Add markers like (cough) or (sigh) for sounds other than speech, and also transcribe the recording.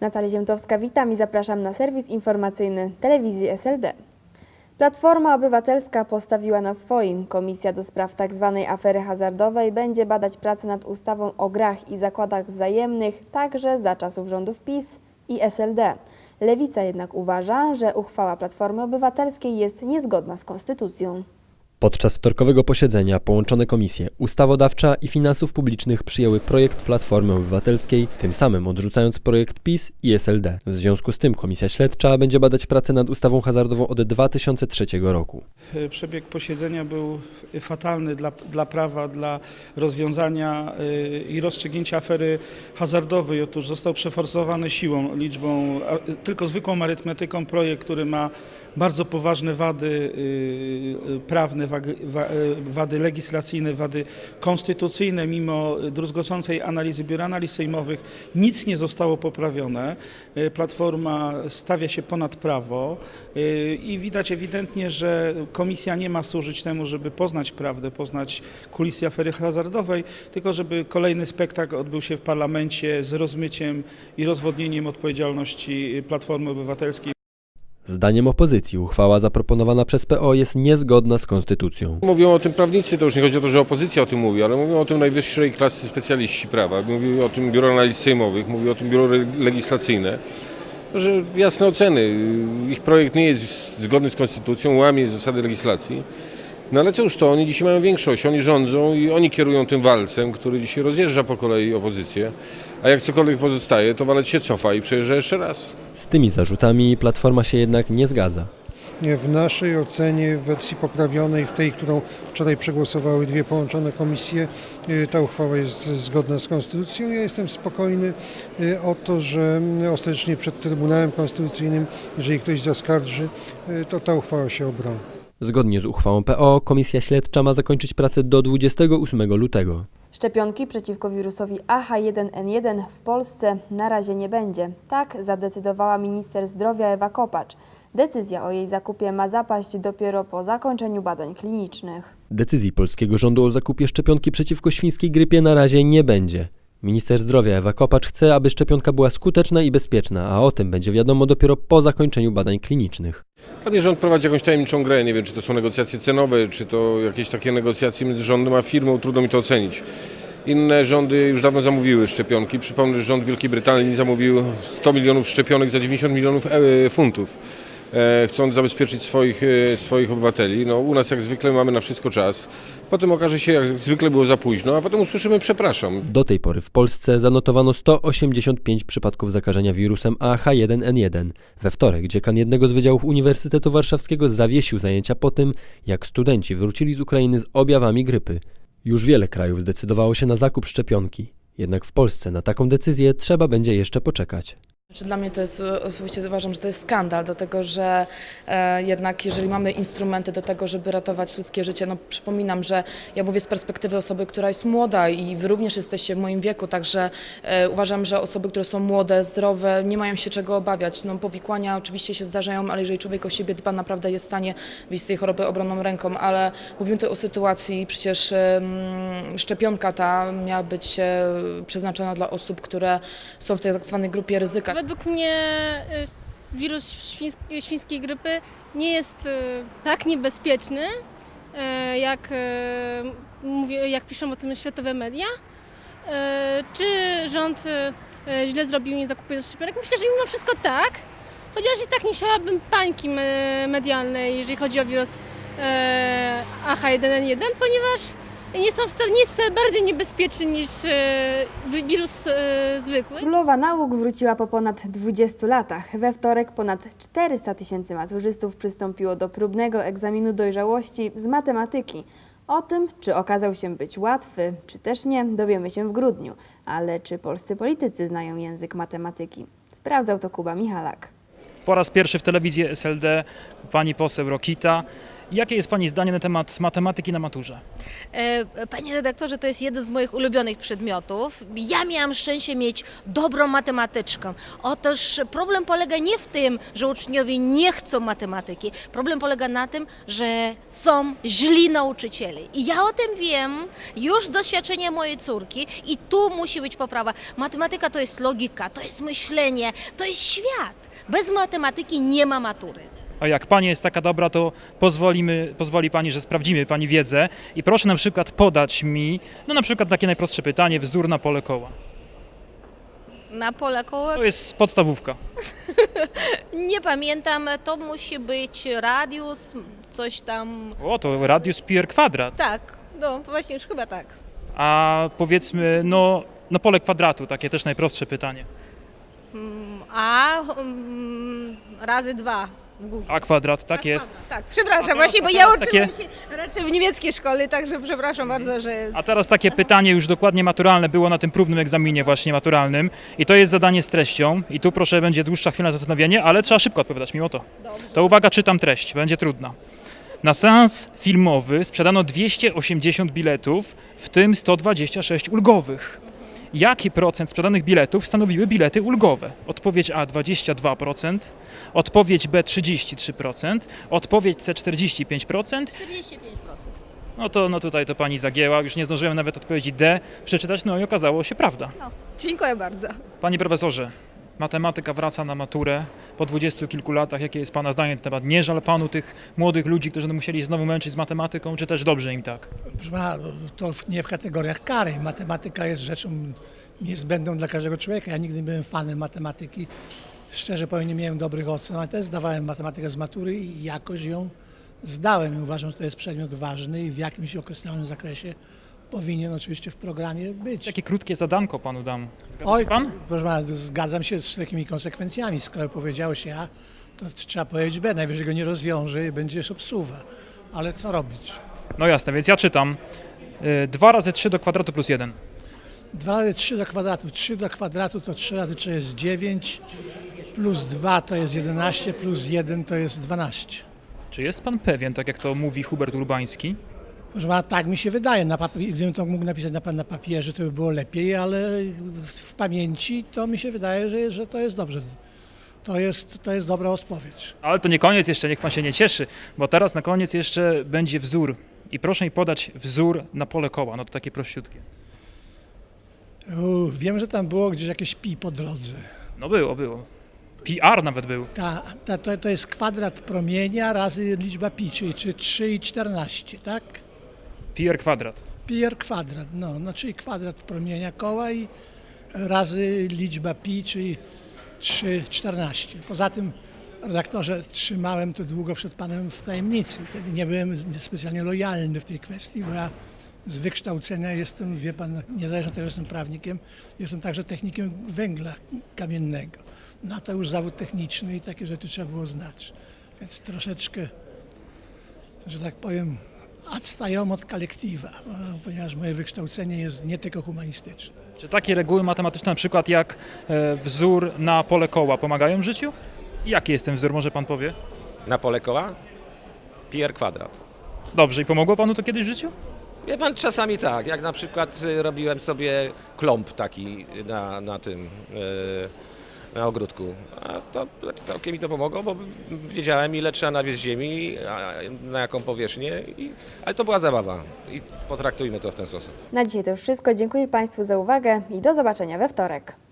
Natalia Ziemtowska, witam i zapraszam na serwis informacyjny telewizji SLD. Platforma Obywatelska postawiła na swoim. Komisja do spraw tzw. afery hazardowej będzie badać pracę nad ustawą o grach i zakładach wzajemnych także za czasów rządów PiS i SLD. Lewica jednak uważa, że uchwała Platformy Obywatelskiej jest niezgodna z konstytucją. Podczas wtorkowego posiedzenia połączone komisje Ustawodawcza i Finansów Publicznych przyjęły projekt Platformy Obywatelskiej, tym samym odrzucając projekt PiS i SLD. W związku z tym Komisja Śledcza będzie badać pracę nad ustawą hazardową od 2003 roku. E, Przebieg posiedzenia był fatalny dla, dla prawa, dla rozwiązania y, i rozstrzygnięcia afery hazardowej. Otóż został przeforsowany siłą, liczbą, tylko zwykłą arytmetyką projekt, który ma bardzo poważne wady y, prawne, wagi- wa- y, wady legislacyjne, wady konstytucyjne. Mimo druzgocącej analizy Biura Analiz Sejmowych nic nie zostało poprawione. Y, Platforma stawia się ponad prawo y, i widać ewidentnie, że komisja nie ma służyć temu, żeby poznać prawdę, poznać kulisy afery hazardowej, tylko żeby kolejny spektakl odbył się w parlamencie z rozmyciem i rozwodnieniem odpowiedzialności Platformy Obywatelskiej. Zdaniem opozycji uchwała zaproponowana przez PO jest niezgodna z konstytucją. Mówią o tym prawnicy, to już nie chodzi o to, że opozycja o tym mówi, ale mówią o tym najwyższej klasy specjaliści prawa. Mówi o tym Biuro Analiz Sejmowych, mówi o tym Biuro Legislacyjne, że jasne oceny. Ich projekt nie jest zgodny z konstytucją, łamie zasady legislacji. No ale cóż to, oni dzisiaj mają większość, oni rządzą i oni kierują tym walcem, który dzisiaj rozjeżdża po kolei opozycję. A jak cokolwiek pozostaje, to walec się cofa i przejeżdża jeszcze raz. Z tymi zarzutami Platforma się jednak nie zgadza. W naszej ocenie, w wersji poprawionej, w tej, którą wczoraj przegłosowały dwie połączone komisje, y, ta uchwała jest zgodna z konstytucją. Ja jestem spokojny y, o to, że ostatecznie przed Trybunałem Konstytucyjnym, jeżeli ktoś zaskarży, y, to ta uchwała się obroni. Zgodnie z uchwałą PO Komisja Śledcza ma zakończyć pracę do 28 lutego. Szczepionki przeciwko wirusowi AH1N1 w Polsce na razie nie będzie. Tak zadecydowała minister zdrowia Ewa Kopacz. Decyzja o jej zakupie ma zapaść dopiero po zakończeniu badań klinicznych. Decyzji polskiego rządu o zakupie szczepionki przeciwko świńskiej grypie na razie nie będzie. Minister zdrowia Ewa Kopacz chce, aby szczepionka była skuteczna i bezpieczna, a o tym będzie wiadomo dopiero po zakończeniu badań klinicznych. Dla rząd prowadzi jakąś tajemniczą grę. Nie wiem, czy to są negocjacje cenowe, czy to jakieś takie negocjacje między rządem a firmą. Trudno mi to ocenić. Inne rządy już dawno zamówiły szczepionki. Przypomnę, że rząd Wielkiej Brytanii zamówił 100 milionów szczepionek za 90 milionów e, funtów, e, chcąc zabezpieczyć swoich, e, swoich obywateli. No, u nas jak zwykle mamy na wszystko czas. Potem okaże się, jak zwykle było za późno, a potem usłyszymy przepraszam. Do tej pory w Polsce zanotowano 185 przypadków zakażenia wirusem AH1N1. We wtorek dziekan jednego z wydziałów Uniwersytetu Warszawskiego zawiesił zajęcia po tym, jak studenci wrócili z Ukrainy z objawami grypy. Już wiele krajów zdecydowało się na zakup szczepionki. Jednak w Polsce na taką decyzję trzeba będzie jeszcze poczekać. Znaczy dla mnie to jest, e, osobiście uważam, że to jest skandal, dlatego że e, jednak jeżeli mamy instrumenty do tego, żeby ratować ludzkie życie, no przypominam, że ja mówię z perspektywy osoby, która jest młoda i wy również jesteście w moim wieku, także e, uważam, że osoby, które są młode, zdrowe, nie mają się czego obawiać. No powikłania oczywiście się zdarzają, ale jeżeli człowiek o siebie dba, naprawdę jest w stanie wyjść z tej choroby obronną ręką, ale mówimy tutaj o sytuacji, przecież em, szczepionka ta miała być e, przeznaczona dla osób, które są w tej tak zwanej grupie ryzyka. Według mnie y, wirus świńskiej, świńskiej grypy nie jest y, tak niebezpieczny, y, jak, jak piszą o tym światowe media. Czy rząd źle zrobił, nie zakupując szczepionek? Myślę, że mimo wszystko tak, chociaż i tak nie siałabym pańki me- medialnej, jeżeli chodzi o wirus y, AH1N1, ponieważ nie, są wcale, nie jest wcale bardziej niebezpieczny niż wi- wirus y, zwykły. Królowa nauk wróciła po ponad 20 latach. We wtorek ponad 400 tysięcy maturzystów przystąpiło do próbnego egzaminu dojrzałości z matematyki. O tym, czy okazał się być łatwy, czy też nie, dowiemy się w grudniu. Ale czy polscy politycy znają język matematyki? Sprawdzał to Kuba Michalak. Po raz pierwszy w telewizji SLD pani poseł Rokita Jakie jest Pani zdanie na temat matematyki na maturze? E, Panie redaktorze, to jest jeden z moich ulubionych przedmiotów. Ja miałam szczęście mieć dobrą matematyczkę. Otóż problem polega nie w tym, że uczniowie nie chcą matematyki. Problem polega na tym, że są źli nauczyciele. I ja o tym wiem już z doświadczenia mojej córki i tu musi być poprawa. Matematyka to jest logika, to jest myślenie, to jest świat. Bez matematyki nie ma matury. A jak Pani jest taka dobra, to pozwolimy, pozwoli Pani, że sprawdzimy Pani wiedzę i proszę na przykład podać mi, no na przykład takie najprostsze pytanie, wzór na pole koła. Na pole koło To jest podstawówka. (laughs) Nie pamiętam, to musi być radius, coś tam. O, to radius pi r kwadrat. Tak, no właśnie już chyba tak. A powiedzmy, no, no pole kwadratu, takie też najprostsze pytanie. Mm, A mm, razy dwa górze. A kwadrat, tak jest. Tak, przepraszam, teraz- właśnie, bo a ja teraz uczyłam się raczej w niemieckiej szkole, także przepraszam bardzo, że A teraz takie pytanie już dokładnie maturalne było na tym próbnym egzaminie właśnie maturalnym i to jest zadanie z treścią i tu proszę będzie dłuższa chwila na zastanowienie, ale trzeba szybko odpowiadać mimo to. To uwaga, czytam treść, będzie trudna. Na seans filmowy sprzedano 280 biletów, w tym 126 ulgowych. Jaki procent sprzedanych biletów stanowiły bilety ulgowe? Odpowiedź A 22%, odpowiedź B 33%, odpowiedź C 45%, 45%. no to no tutaj to pani zagięła, już nie zdążyłem nawet odpowiedzi D przeczytać, no i okazało się prawda. Dziękuję bardzo. Panie profesorze, matematyka wraca na maturę po dwudziestu kilku latach. Jakie jest pana zdanie na ten temat? Nie żal panu tych młodych ludzi, którzy musieli znowu męczyć z matematyką, czy też dobrze im tak? Proszę pana, to w- nie w kategoriach kary. Matematyka jest rzeczą niezbędną dla każdego człowieka. Ja nigdy nie byłem fanem matematyki. Szczerze powiem, nie miałem dobrych ocen, ale też zdawałem matematykę z matury i jakoś ją zdałem. I uważam, że to jest przedmiot ważny i w jakimś określonym zakresie powinien oczywiście w programie być. Takie krótkie zadanko panu dam. Zgadza Oj, się pan? proszę pana, zgadzam się z takimi konsekwencjami. Skoro powiedział się A, to trzeba powiedzieć B. Najwyżej go nie rozwiąże i będzie obsuwa. Ale co robić? No jasne, więc ja czytam. 2 razy 3 do kwadratu plus 1. 2 razy 3 do kwadratu. 3 do kwadratu to 3 razy 3 jest 9, plus 2 to jest 11, plus 1 to jest 12. Czy jest pan pewien, tak jak to mówi Hubert Urbański? Proszę pana, tak mi się wydaje. Na papier, gdybym to mógł napisać na, na papierze, to by było lepiej, ale w, w pamięci to mi się wydaje, że, że to jest dobrze. To jest, to jest dobra odpowiedź. Ale to nie koniec jeszcze, niech pan się nie cieszy, bo teraz na koniec jeszcze będzie wzór. I proszę mi podać wzór na pole koła, no to takie prościutkie. Wiem, że tam było gdzieś jakieś pi po drodze. No było, było. PR nawet był. Ta, ta, to, to jest kwadrat promienia razy liczba pi, czyli czy 3 i 14, tak? PR kwadrat. Pi r kwadrat, no, no czyli kwadrat promienia koła i razy liczba pi, czyli 3,14. Poza tym, redaktorze, trzymałem to długo przed panem w tajemnicy. Wtedy nie byłem specjalnie lojalny w tej kwestii, bo ja z wykształcenia jestem, wie pan, niezależnie od tego, że jestem prawnikiem, jestem także technikiem węgla kamiennego. No to już zawód techniczny i takie rzeczy trzeba było znać. Więc troszeczkę, że tak powiem, odstają od kolektywa, ponieważ moje wykształcenie jest nie tylko humanistyczne. Czy takie reguły matematyczne, na przykład jak e, wzór na pole koła, pomagają w życiu? Jaki jest ten wzór, może pan powie? Na pole koła? PR kwadrat. Dobrze, i pomogło panu to kiedyś w życiu? Wie pan, czasami tak, jak na przykład y, robiłem sobie klomp taki na, na tym, y, na ogródku. A to całkiem mi to pomogło, bo wiedziałem ile trzeba nawieźć ziemi, na jaką powierzchnię, i, ale to była zabawa i potraktujmy to w ten sposób. Na dzisiaj to już wszystko. Dziękuję Państwu za uwagę i do zobaczenia we wtorek.